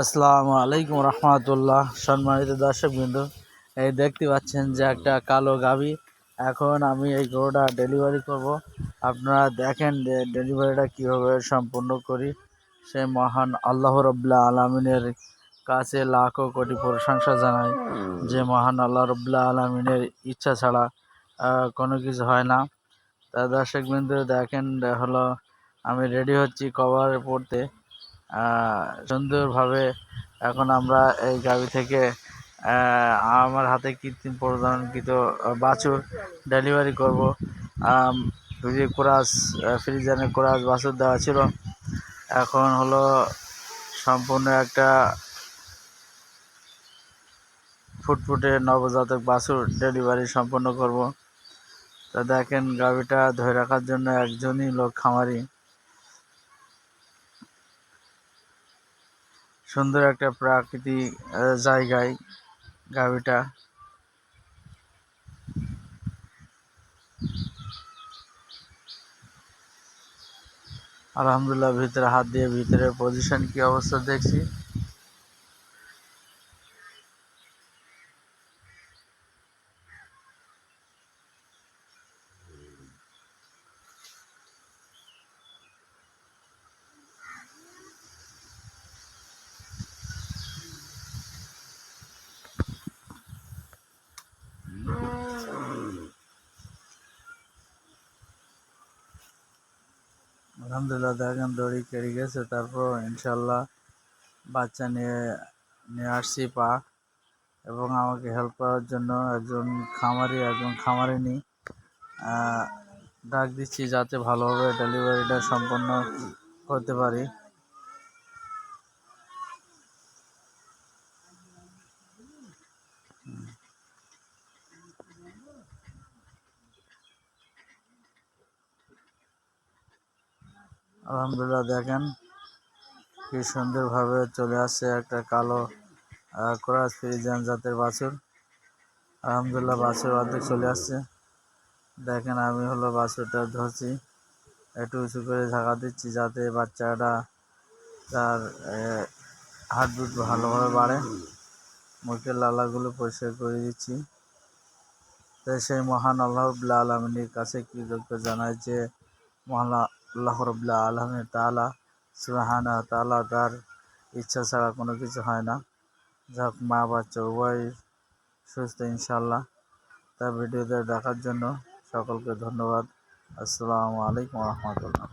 আসসালামু আলাইকুম রহমতুল্লাহ সম্মানিত দর্শকবৃন্দ এই দেখতে পাচ্ছেন যে একটা কালো গাভী। এখন আমি এই গরুটা ডেলিভারি করব। আপনারা দেখেন যে ডেলিভারিটা কীভাবে সম্পূর্ণ করি। সে মহান আল্লাহ রব্লা আলমিনের কাছে লাখো কোটি প্রশংসা জানাই যে মহান আল্লাহ রব্লা আলমিনের ইচ্ছা ছাড়া কোনো কিছু হয় না। তা দর্শকবৃন্দ দেখেন হলো, আমি রেডি হচ্ছি কভার পড়তে। সুন্দরভাবে এখন আমরা এই গাড়ি থেকে আমার হাতে কৃত্রিম প্রদানকৃত বাছুর ডেলিভারি করব। আম, ফ্রি কোরাস ফ্রিজানে কোরাস বাছুর দেওয়া ছিল। এখন হলো সম্পূর্ণ একটা ফুটফুটে নবজাতক বাছুর ডেলিভারি সম্পন্ন করব। তা দেখেন গাভিটা ধরে রাখার জন্য একজনই লোক খামারি। সুন্দর একটা প্রাকৃতিক জায়গায় গাভিটা। আলহামদুলিল্লাহ ভিতরে হাত দিয়ে ভিতরে পজিশন কি অবস্থা দেখছি। আলহামদুলিল্লাহ, দেখেন দড়ি কেড়ে গেছে, তারপর ইনশাল্লাহ বাচ্চা নিয়ে নিয়ে আসছি পা। এবং আমাকে হেল্প করার জন্য একজন খামারি, একজন খামারিনি ডাক দিচ্ছি যাতে ভালোভাবে ডেলিভারিটা সম্পন্ন করতে পারি। আলহামদুলিল্লাহ, দেখেন কি সুন্দরভাবে চলে আসছে একটা কালো ক্রস ফ্রিজিয়ান জাতের বাছুর। আলহামদুলিল্লাহ, বাছুর অর্ধেক চলে আসছে। দেখেন আমি হলো বাছুরটা ধরছি, একটু উঁচু করে ঝাঁকা দিচ্ছি যাতে বাচ্চাটা তার হার্টবিট ভালোভাবে বাড়ে। মুখের লালাগুলো পরিষ্কার করে দিচ্ছি। তাই সেই মহান আল্লাহ আলমিনের কাছে কৃতজ্ঞ জানাই যে মহান আল্লাহ রবুল্লা আলহামে তালা সুহানা তালা তার ইচ্ছা ছাড়া কোনো কিছু হয় না। যাক, মা বাচ্চা উভয় সুস্থ ইনশাল্লাহ তার ভিডিওতে দেখার জন্য সকলকে ধন্যবাদ। আসসালামু আলাইকুম রহমতুল্লাহ।